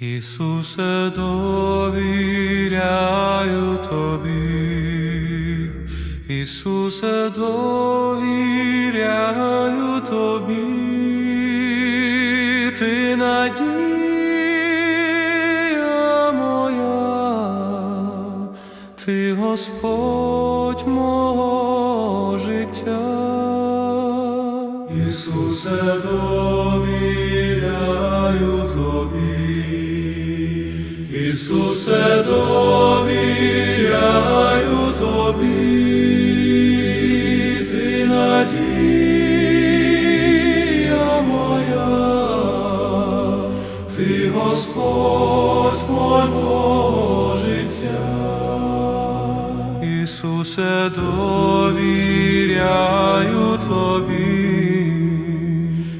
Ісусе, довіряю тобі, Ісусе, довіряю тобі, ти надія моя, ти Господь мого життя. Ісусе, довіряю Ісусе, довіряю тобі, ти надія моя, ти Господь мого життя. Ісусе, довіряю тобі,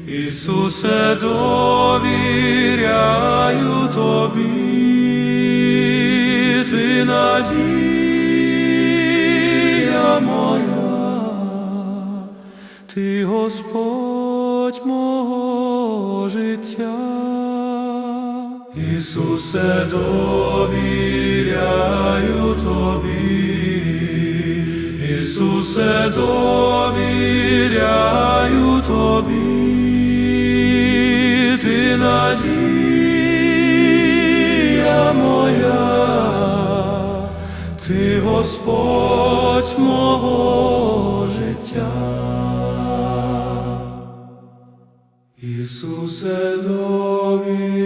Ісусе, довіряю тобі, ти надія моя, ти Господь мого життя. Ісусе, довіряю тобі, Ісусе, довіряю тобі, ти надія Ти Господь мого життя, Ісусе довір.